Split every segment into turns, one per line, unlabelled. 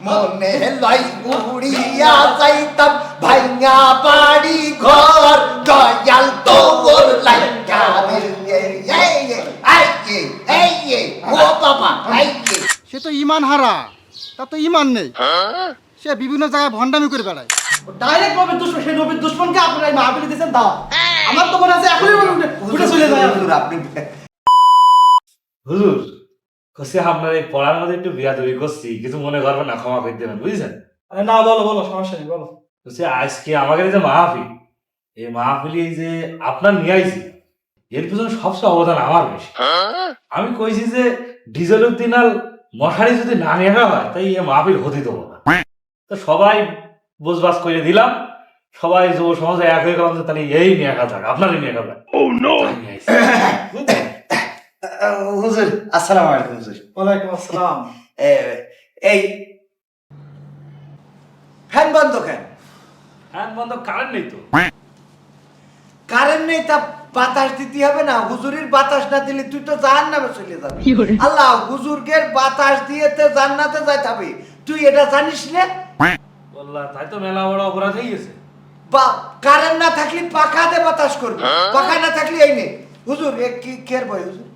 মনে লই উড়িয়া যাইতাম ভাইঙ্গা বাড়ি ঘর দয়াল তোর লাইকা ও বাবা
সে তো ইমান হারা তা তো ইমান নেই। সে বিভিন্ন জায়গায় ভণ্ডামি করে বেড়ায়।
ডাইরেক্ট নবীর দুশ্মন সেই নবীর দুশ্মনকে আপনারা এই মাহফিলে দিয়েছেন দাও। আমার তো মনে আছে এখনই উঠে- উঠে চলে যায়।
হুজুর, আপনি
হুজুর কসে আপনার এই পড়ার মধ্যে একটু বিয়াদবি করছি কিছু মনে করবেন না ক্ষমা করে দেবেন বুঝছেন?
আরে না বলো বলো সমস্যা নেই বলো।
আজকে আমাদের যে মাহফিল এই মাহফিলে যে আপনার নিয়ে আইছি এর পিছনে সবচেয়ে অবদান আমার বেশি। আমি কইছি যে ডিজেল উদ্দিন আর মশারি যদি না নিয়ে হয় তাই এই মাহফিল হতে দেবো না। তো সবাই বোঝবাস করে দিলাম সবাই যুব সমাজে এক হয়ে গেলাম যে তাহলে এই নিয়ে যাক আপনারই নিয়ে আসা যাক তাই নিয়ে আইছি। বুঝলেন?
হুজুর আসসালামু আলাইকুম হুজুর।
ওয়ালাইকুম আসসালাম।
এই ফ্যান বন্ধ কেন?
ফ্যান বন্ধ কারেন্ট নেই তো।
কারেন্ট নেই তা বাতাস দিতে হবে না। হুজুরের বাতাস না দিলে তুই তো জাহান্নামে চলে যাবি। আল্লাহ হুজুরকে বাতাস দিয়েতে জান্নাতে যাইতে হবে। তুই এটা জানিস না?
বললা তাই তো মেলা বড় অপরাধ হয়ে গেছে।
বা কারেন্ট না থাকলে পাখাতে বাতাস করবি। পাখা না থাকলে এই নেই হুজুর এ কি কের বই হুজুর?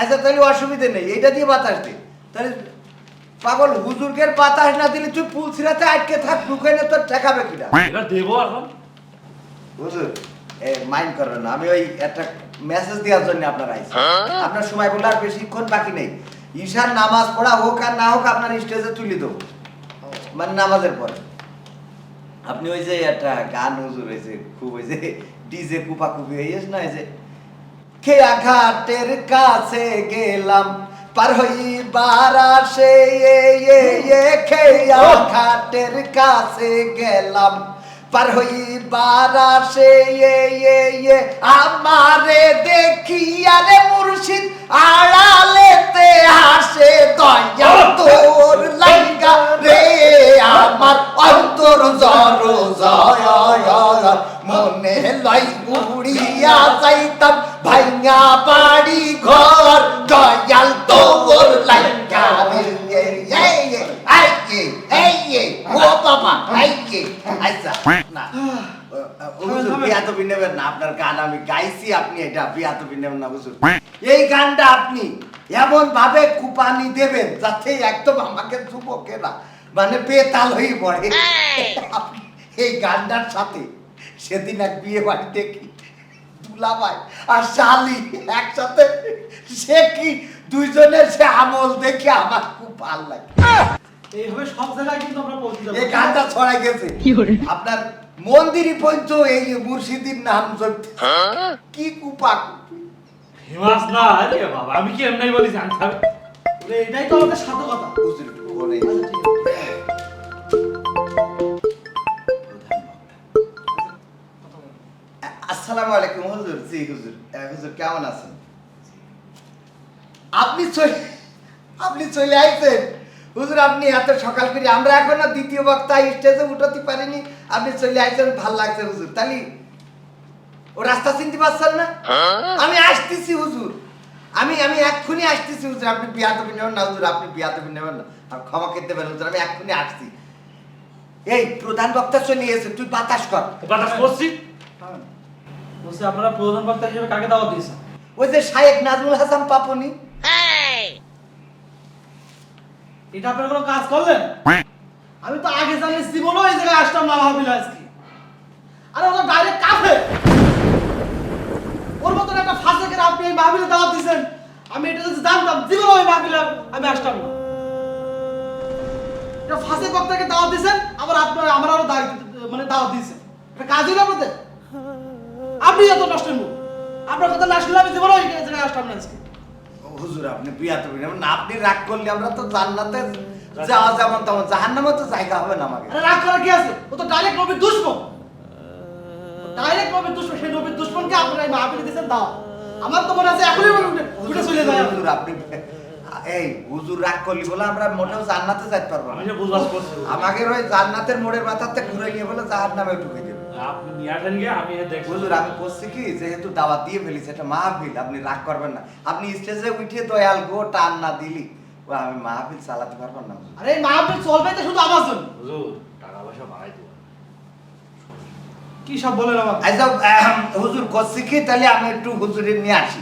আচ্ছা তাহলে অসুবিধা নেই। এইটা দিয়ে বাতাস দে। তাহলে পাগল হুজুরকে বাতাস না দিলে তুই পুল ছিঁড়াতে আটকে থাক ঢুকে না তোর ঠেকাবে কিনা
দেবো এখন।
হুজুর এ মাইন্ড করবেন না। আমি ওই একটা মেসেজ দেওয়ার জন্য আপনার আইছি। আপনার সময় বলে আর বেশিক্ষণ বাকি নেই। ঈশার নামাজ পড়া হোক আর না হোক আপনার স্টেজে তুলে দেবো। মানে নামাজের পরে। আপনি ওই যে একটা গান হুজুর হয়েছে খুব ওই যে ডিজে কুপা কুপি হয়ে না এই যে খেয়া ঘাটের কাছে গেলাম। পার হইবার আসে খেয়া ঘাটের কাছে গেলাম। পার হইবার আসে আমারে দেখি আরে মুর্শিদ আড়ালেতে আসে দয়া তোর লাইগা রে আমার অন্তর জর জয় মনে লাই উড়িয়া যাইতাম বাড়ি ঘর দয়াল এই এই এই এই এই এই ও বাবা এই এই না। নেবেন না আপনার গান আমি গাইছি আপনি এটা বিয়াতবি নেবেন না হুজুর। এই গানটা আপনি এমন ভাবে কুপানি দেবেন যাতে একদম আমাকে যুবকেরা মানে বেতাল হয়ে পড়ে। এই! গানটার সাথে সেদিন এক বিয়ে বাড়ি দেখি দুলাভাই আর শালি একসাথে সে কি দুইজনের সে আমল দেখে আমার খুব ভালো লাগে।
এইভাবে সব জায়গায় কিন্তু আমরা পৌঁছে যাব।
এই গানটা ছড়াই গেছে। আপনার মন্দিরই পর্যন্ত এই মুর্শিদির নাম জপতে কি কুপা কুপি।
হিমাস না আরে বাবা আমি কি এমনি বলি জানতে হবে
ওরে, এটাই তো আমাদের সাধকতা।
হুজুর, আসসালামু আলাইকুম হুজুর। জি হুজুর। হুজুর কেমন আছেন? আপনি চলে আপনি চলে আইছেন। হুজুর আপনি এত সকাল করে আমরা এখনও দ্বিতীয় বক্তা স্টেজে উঠতে পারিনি। আপনি চলে আইছেন ভালো লাগছে হুজুর। তাহলে ও রাস্তা চিনতে পারছেন না? আমি আসতেছি হুজুর। আমি আমি এক্ষুনি আসতেছি হুজুর। আপনি বিয়া বিয়াতবি নেবেন না হুজুর। আপনি বিয়া বিয়াতবি নেবেন না। আর ক্ষমা করতে পারেন হুজুর। আমি এক্ষুনি আসছি। এই প্রধান বক্তা চলে এসে তুই বাতাস কর।
বাতাস করছি?
হ্যাঁ। বলছি আপনারা প্রধান বক্তা হিসেবে কাকে দাওয়াত দিয়েছেন?
ওই যে শায়েক নাজমুল হাসান পাপনি।
এটা আপনারা কোনো কাজ করলেন? আমি তো আগে জানি জীবনও এই জায়গায় আসতাম না মাহফিল আজকে। আরে ওটা ডাইরেক্ট কাফে ওর মতন একটা ফাঁসেকের আপনি এই মাহফিলে দাওয়াত দিয়েছেন আমি এটা যদি জানতাম জীবনও ওই মাহফিলে আমি আসতাম না। এটা ফাঁসে বক্তাকে দাওয়াত দিয়েছেন আবার আপনার আমার আরও দাওয়াত মানে দাওয়াত দিয়েছেন। এটা কাজ হইল আপনাদের আপনি এত নষ্ট মুখ আপনার কথা না শুনলে আমি জীবনও এই জায়গায় আসতাম না আজকে।
হুজুর আপনি বিয়াতে নেবেন না আপনি রাগ করলে আমরা তো জান্নাতে যাওয়া যেমন তেমন জাহান্নামে তো জায়গা হবে না আমাকে।
রাগ করার কি আছে? ও তো ডাইরেক্ট নবীর দুশ্মন। ডাইরেক্ট নবীর দুশ্মন সেই নবীর দুশ্মনকে আপনারা মাহফিলে দিয়েছেন দাও। আমার তো মনে আছে এখনই উঠে উঠে চলে যায়।
হুজুর আপনি এই হুজুর রাগ করলি বলে আমরা মোটেও জান্নাতে যাইতে পারব
আমি
না
যে বুঝবাস করছি।
আমাকে ওই জান্নাতের মোড়ের মাথাতে ঘুরে নিয়ে বলে জাহান্নামে ঢুকে
আপনি নিয়ে আসেন গিয়ে আমি দেখছি।
হুজুর আমি করছি কি যেহেতু দাওয়াত দিয়ে ফেলিস এটা মাহফিল আপনি রাগ করবেন না। আপনি স্টেজে উঠে দয়াল গো টান না দিলি। ও আমি মাহফিল চালাতে পারব না
আরে মাহফিল চলবে তো শুধু আমার জন্য?
হুজুর টাকা পয়সা বাড়াই দেবো।
কি সব বলেন আমার
আচ্ছা হুজুর করছি কি? তাহলে আমি একটু হুজুরের নিয়ে আসি।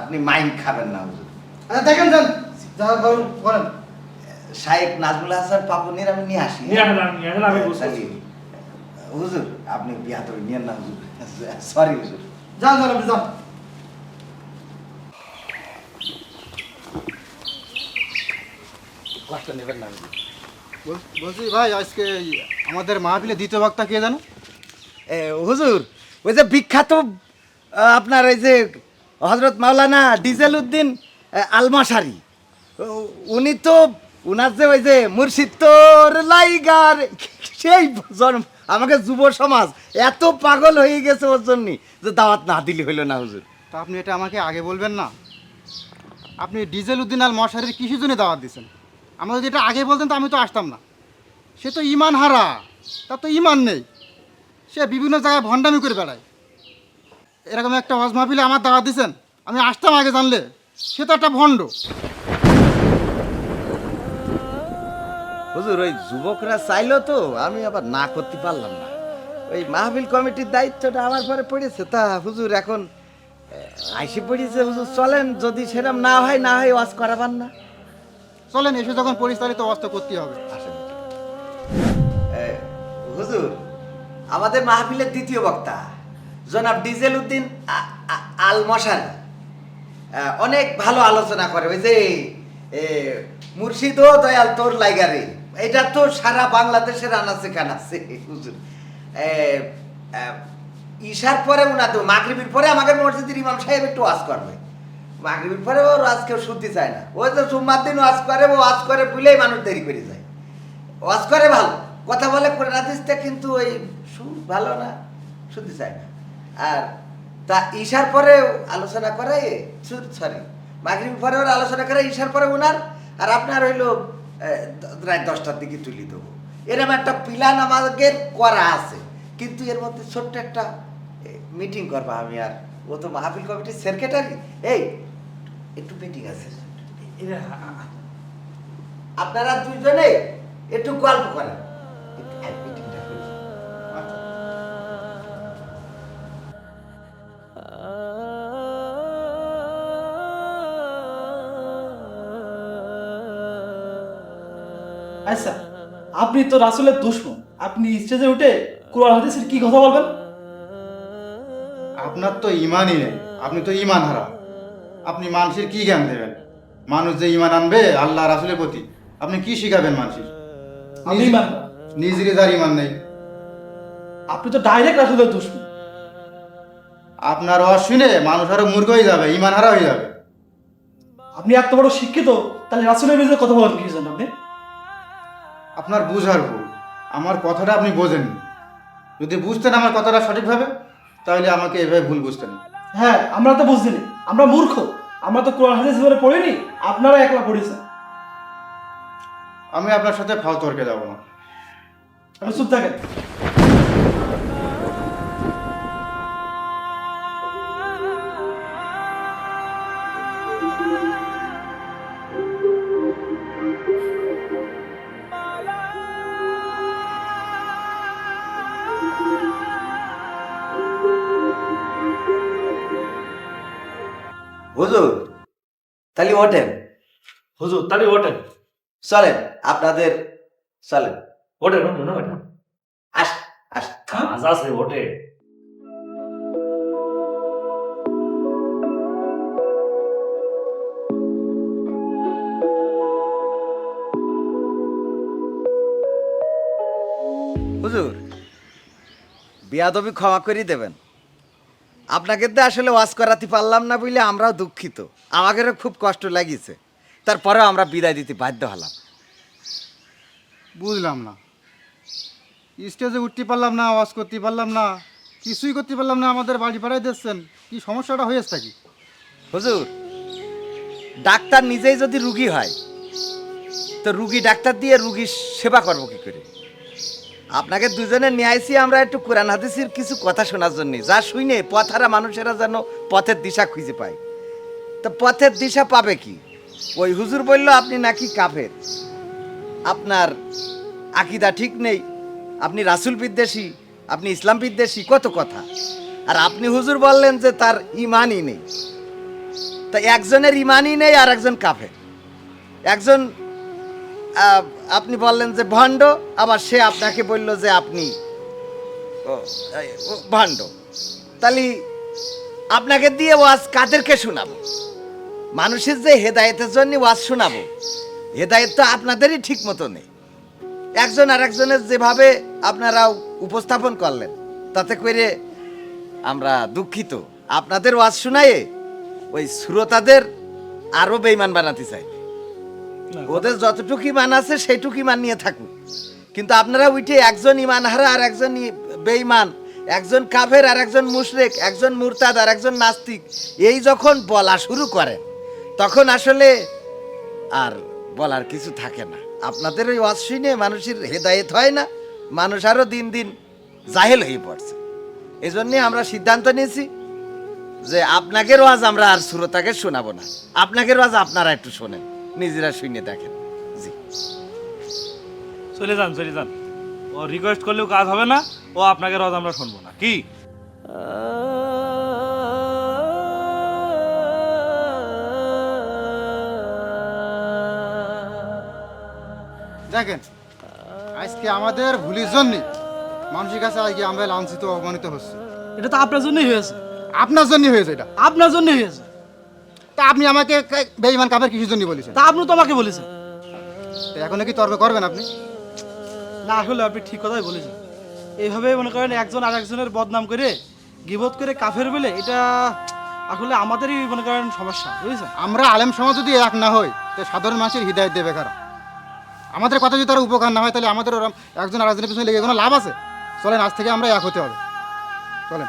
আপনি মাইন্ড খাবেন না হুজুর।
আচ্ছা দেখেন যান। যা বলেন বলেন।
শাহেক নাজমুল হাসান পাপনের আমি নিয়ে আসি।
নিয়ে আসেন নিয়ে আসেন আমি বুঝতে
হুজুর আপনি বিয়া নিয়েন না হুজুর। সরি হুজুর।
যান যান আপনি যান।
কষ্ট নেবেন না।
বলছি ভাই আজকে আমাদের মাহফিলে দ্বিতীয় বক্তা কে জানো?
এ, হুজুর ওই যে বিখ্যাত আপনার এই যে হজরত মাওলানা ডিজেল উদ্দিন আলমাশারি। উনি তো উনার যে ওই যে মুর্শিদ তোর লাইগার সেই জন্ম আমাকে যুব সমাজ এত পাগল হয়ে গেছে ওর জন্য যে দাওয়াত না দিলে হইল না, হুজুর।
তা আপনি এটা আমাকে আগে বলবেন না? আপনি ডিজেল উদ্দিন আল মশারির কিসের জন্য দাওয়াত দিচ্ছেন আমরা যদি এটা আগে বলতেন, তো আমি তো আসতাম না। সে তো ইমান হারা তার তো ইমান নেই। সে বিভিন্ন জায়গায় ভণ্ডামি করে বেড়ায়। এরকম একটা হজ আমার দাওয়াত দিচ্ছেন আমি আসতাম আগে জানলে। সে তো একটা ভণ্ড।
হুজুর ওই যুবকরা চাইলো তো আমি আবার না করতে পারলাম না। ওই মাহফিল কমিটির দায়িত্বটা আমার পরে পড়েছে। তা হুজুর এখন আইসে পড়েছে হুজুর চলেন যদি সেরকম না হয় না হয় ওয়াজ করাবার না।
চলেন এসে যখন পরিচালিত অবস্থা করতে হবে।
আসেন। হুজুর আমাদের মাহফিলের দ্বিতীয় বক্তা জনাব ডিজেল উদ্দিন আল মশারি অনেক ভালো আলোচনা করে। ওই যে মুর্শিদ ও দয়াল তোর লাইগারে এটা তো সারা বাংলাদেশের আনাচে কানাচ্ছে হুজুর। ঈশার পরে উনা তো, মাগরিবির পরে আমাকে মসজিদের ইমাম সাহেব একটু ওয়াজ করবে। মাগরিবির পরে ওর আজ কেউ শুনতে চায় না। ওই তো সোমবার দিন ওয়াজ করে, ও ওয়াজ করে বুঝলেই মানুষ দেরি করে যায়। ওয়াজ করে ভালো, কথা বলে করে হাদিসটা কিন্তু ওই সুর ভালো না, শুনতে চায় না। আর তা ঈশার পরে আলোচনা করে সরি মাগরিব পরে ওর আলোচনা করে ঈশার পরে উনার, আর আপনার হইল রাত দশটার দিকে তুলি দেবো। এরকম একটা প্ল্যান আমাদের করা আছে। কিন্তু এর মধ্যে ছোট্ট একটা মিটিং করব আমি আর। ও তো মাহফিল কমিটির সেক্রেটারি এই একটু মিটিং আছে। আপনারা দুজনে একটু গল্প করেন।
আচ্ছা আপনি তো রাসুলের দুশ্মন। আপনি স্টেজে উঠে কোরআন হাদিসের কি কথা বলবেন?
আপনার তো ইমানই নেই। আপনি তো ইমান হারা আপনি মানুষের কি জ্ঞান দেবেন? মানুষ যে ইমান আনবে আল্লাহ রাসুলের প্রতি। আপনি কি শিখাবেন মানুষের?
আমি ইমান না।
নিজেরই তার ইমান নেই।
আপনি তো ডাইরেক্ট রাসুলের দুশ্মন।
আপনার অস শুনে মানুষ আরও মূর্খ হয়ে যাবে ইমান হারা হয়ে যাবে।
আপনি এত বড় শিক্ষিত তাহলে রাসুলের বিরুদ্ধে কথা বলেন কি জন্য আপনি?
আপনার বুঝার ভুল। আমার কথাটা আপনি বোঝেননি যদি বুঝতেন আমার কথাটা সঠিকভাবে তাহলে আমাকে এভাবে ভুল বুঝতেন।
হ্যাঁ আমরা তো বুঝিনি। আমরা মূর্খ। আমরা তো কোরআন হাদিস ধরে পড়িনি। আপনারা একলা পড়েছেন
আমি আপনার সাথে ফাল তর্কে যাব না।
আমি চুপ থাকেন।
হুজুর তাহলে ওঠেন।
হুজুর তাহলে ওঠেন।
চলেন আপনাদের চলেন।
ওঠেন ওঠেন ওঠেন
আস আস।
কাজ আছে ওঠে।
হুজুর বিয়াদবি ক্ষমা করে দেবেন। আপনাকে তো আসলে ওয়াজ করাতে পারলাম না বলে আমরাও দুঃখিত। আমাদেরও খুব কষ্ট লাগিয়েছে। তারপরেও আমরা বিদায় দিতে বাধ্য হলাম।
বুঝলাম না। স্টেজে উঠতে পারলাম না আওয়াজ করতে পারলাম না কিছুই করতে পারলাম না আমাদের বাড়ি পাড়ায় দিচ্ছেন। কি সমস্যাটা হয়েছে থাকি
হুজুর ডাক্তার নিজেই যদি রুগী হয় তো রুগী ডাক্তার দিয়ে রুগীর সেবা করব কি করে? আপনাকে দুজনে নিয়ে আইসি আমরা একটু কোরআন হাদিসের কিছু কথা শোনার জন্য। যা শুনে পথারা মানুষেরা যেন পথের দিশা খুঁজে পায়। তো পথের দিশা পাবে কি? ওই হুজুর বলল, আপনি নাকি কাফের? আপনার আকিদা ঠিক নেই। আপনি রাসুল বিদ্বেষী, আপনি ইসলাম বিদ্বেষী, কত কথা? আর আপনি হুজুর বললেন যে, তার ইমানই নেই। তা একজনের ইমানই নেই আর একজন কাফের। একজন আপনি বললেন যে ভণ্ড, আবার সে আপনাকে বলল যে আপনি। ভণ্ড। তাহলে আপনাকে দিয়ে ওয়াজ কাদেরকে শোনাবো? মানুষের যে হেদায়েতের জন্য ওয়াজ শোনাবো, হেদায়েত তো আপনাদেরই ঠিক মতো নেই একজন আর একজনের যেভাবে আপনারা উপস্থাপন করলেন, তাতে করে আমরা দুঃখিত। আপনাদের ওয়াজ শোনায়ে ওই শ্রোতাদের আরও বেইমান বানাতে চাই। ওদের যতটুকু ইমান আছে সেইটুকু ইমান নিয়ে থাকুক কিন্তু আপনারা উঠে একজন ইমান হারা আর একজন বেঈমান একজন কাফের আর একজন মুশরেক একজন মুরতাদ আর একজন নাস্তিক এই যখন বলা শুরু করেন তখন আসলে আর বলার কিছু থাকে না। আপনাদের ওই ওয়াজ শুনে মানুষের হেদায়েত হয় না মানুষ আরও দিন দিন জাহেল হয়ে পড়ছে। এই জন্যে আমরা সিদ্ধান্ত নিয়েছি যে আপনাকে ওয়াজ আমরা আর শ্রোতাকে শোনাবো না। আপনাকে ওয়াজ আপনারা একটু শোনেন। নিজেরা শুনে দেখেন। জি।
চলে যান চলে যান। ও রিকোয়েস্ট করলেও কাজ হবে না ও আপনাকে রজ আমরা শুনব না। কি?
দেখেন আজকে আমাদের ভুলির জন্যে মানুষের কাছে আজকে আমরা লাঞ্ছিত অপমানিত হচ্ছে।
এটা তো আপনার জন্যই হয়েছে।
আপনার জন্যই হয়েছে এটা।
আপনার জন্যই হয়েছে।
তা আপনি আমাকে বেঈমান কাপের কিসের জন্য বলেছেন।
তা আপনি তো আমাকে বলেছেন।
তো এখন কি তর্ক করবেন আপনি?
না আসলে আপনি ঠিক কথাই বলেছেন। এইভাবে মনে করেন একজন আর একজনের বদনাম করে গিবত করে কাফের বলে এটা আসলে আমাদেরই মনে করেন সমস্যা বুঝেছেন?
আমরা আলেম সমাজ যদি এক না হই তো সাধারণ মানুষের হৃদায়ত দেবে কারা? আমাদের কথা যদি তারা উপকার না হয় তাহলে আমাদের ওরম একজন আর একজনের পিছনে লেগে কোনো লাভ আছে? চলেন আজ থেকে আমরা এক হতে হবে। চলেন।